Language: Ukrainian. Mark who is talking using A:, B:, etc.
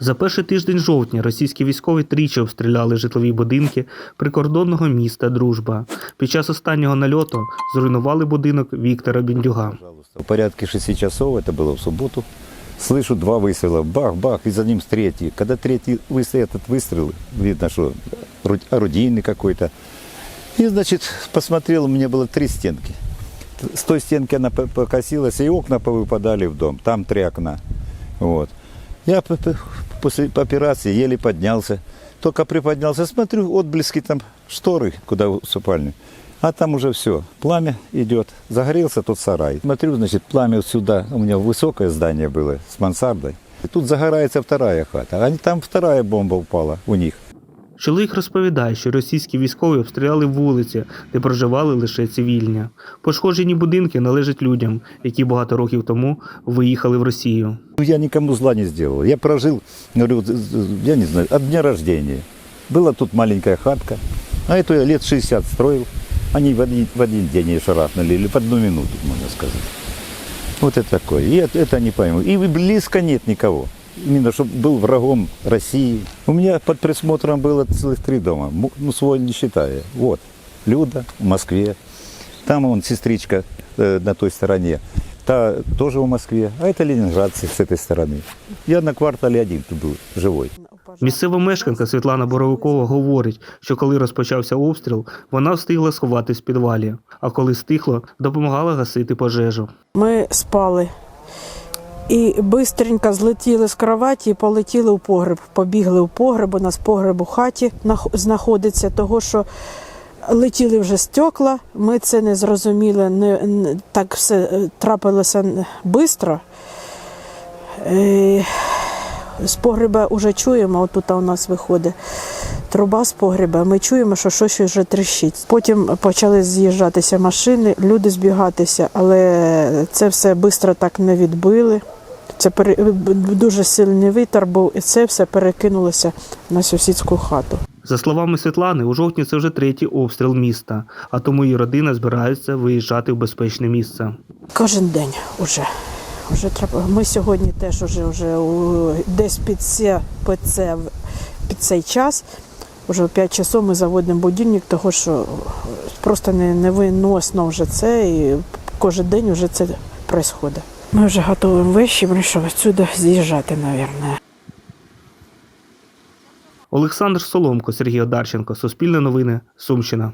A: За перший тиждень жовтня російські військові тричі обстріляли житлові будинки прикордонного міста Дружба. Під час останнього нальоту зруйнували будинок Віктора Біндюга.
B: В порядке 6 часов, это было в субботу, слышу два выстрела, бах-бах, и за ним третий. Когда третий выстрел, этот выстрел, видно, что ру- орудийный какой-то. И, значит, посмотрел, у меня было три стенки. С той стенки она по- покосилась, и окна повыпадали в дом. Там три окна. Вот. Я п- п- после операции еле поднялся. Только приподнялся, смотрю, отблески там шторы, куда в спальню. А там уже все, пламя идет. Загорелся тот сарай. Смотрю, значит, пламя сюда. У меня высокое здание было с мансардой. И тут загорается вторая хата. А там вторая бомба упала у них.
A: Чоловік розповідає, що російські військові обстріляли вулиці, де проживали лише цивільні. Пошкоджені будинки належать людям, які багато років тому виїхали в Росію.
B: Ну, Я никому зла не сделал. Я прожил, говорю, з- з- я не знаю, от дня рождения. Была тут маленькая хатка, а эту я лет 60 строил. Они в один, в один день ее шарахнули, или под одну минуту, можно сказать. Вот это такое. И это, это не пойму. И близко нет никого. Именно, чтобы был врагом России. У меня под присмотром было целых три дома, Му- ну, свой не считая. Вот, Люда в Москве. Там он, сестричка э, на той стороне. Та тоже в Москве. А это ленинградцы с этой стороны. Я на квартале один тут был, живой.
A: Місцева мешканка Світлана Боровикова говорить, що коли розпочався обстріл, вона встигла сховатись в підвалі, а коли стихло, допомагала гасити пожежу.
C: Ми спали. І швидко злетіли з кроваті і полетіли у погреб. Побігли у погреб, у нас погреб у хаті знаходиться, того що летіли вже стекла. Ми це не зрозуміли, не, не- так все е, трапилося швидко. Е, З погреба вже чуємо, отут у нас виходить труба з погреба. Ми чуємо, що щось вже тріщить. Потім почали з'їжджатися машини, люди збігатися, але це все швидко так не відбили. Це пере- дуже сильний вітер був, і це все перекинулося на сусідську хату.
A: За словами Світлани, у жовтні це вже третій обстріл міста, а тому її родина збирається виїжджати в безпечне місце.
C: Кожен день уже. Уже треба. Ми сьогодні теж уже, вже десь під, це, під, це, під цей час, вже в 5 часов ми заводимо будильник, того що просто не, невиносно вже це, і кожен день вже це відбувається. Ми вже готуємо вещі, що відсюди з'їжджати, мабуть.
A: Олександр Соломко, Сергій Одарченко, Суспільне новини, Сумщина.